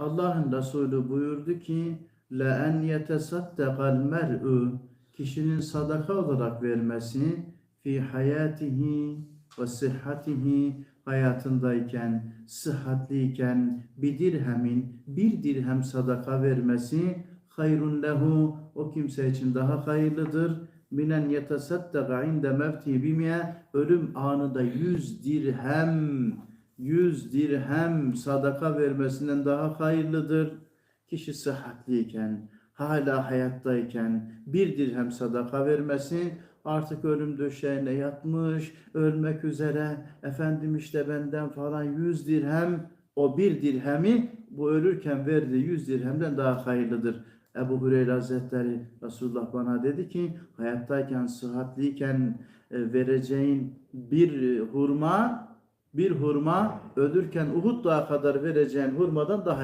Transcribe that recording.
Allah'ın Resulü buyurdu ki la en yetesaddaqal mer'u kişinin sadaka olarak vermesi fi hayatihi ve sıhhatihi hayatındayken, sıhhatliyken bir dirhemin bir dirhem sadaka vermesi hayrun lehu o kimse için daha hayırlıdır. Minen yetesaddaka inde mevti bimiye ölüm anında yüz dirhem yüz dirhem sadaka vermesinden daha hayırlıdır. Kişi sıhhatliyken, hala hayattayken bir dirhem sadaka vermesi artık ölüm döşeğine yatmış, ölmek üzere efendim işte benden falan yüz dirhem o bir dirhemi bu ölürken verdiği yüz dirhemden daha hayırlıdır. Ebu Hureyre Hazretleri Resulullah bana dedi ki hayattayken sıhhatliyken e, vereceğin bir hurma bir hurma ölürken Uhud dağı kadar vereceğin hurmadan daha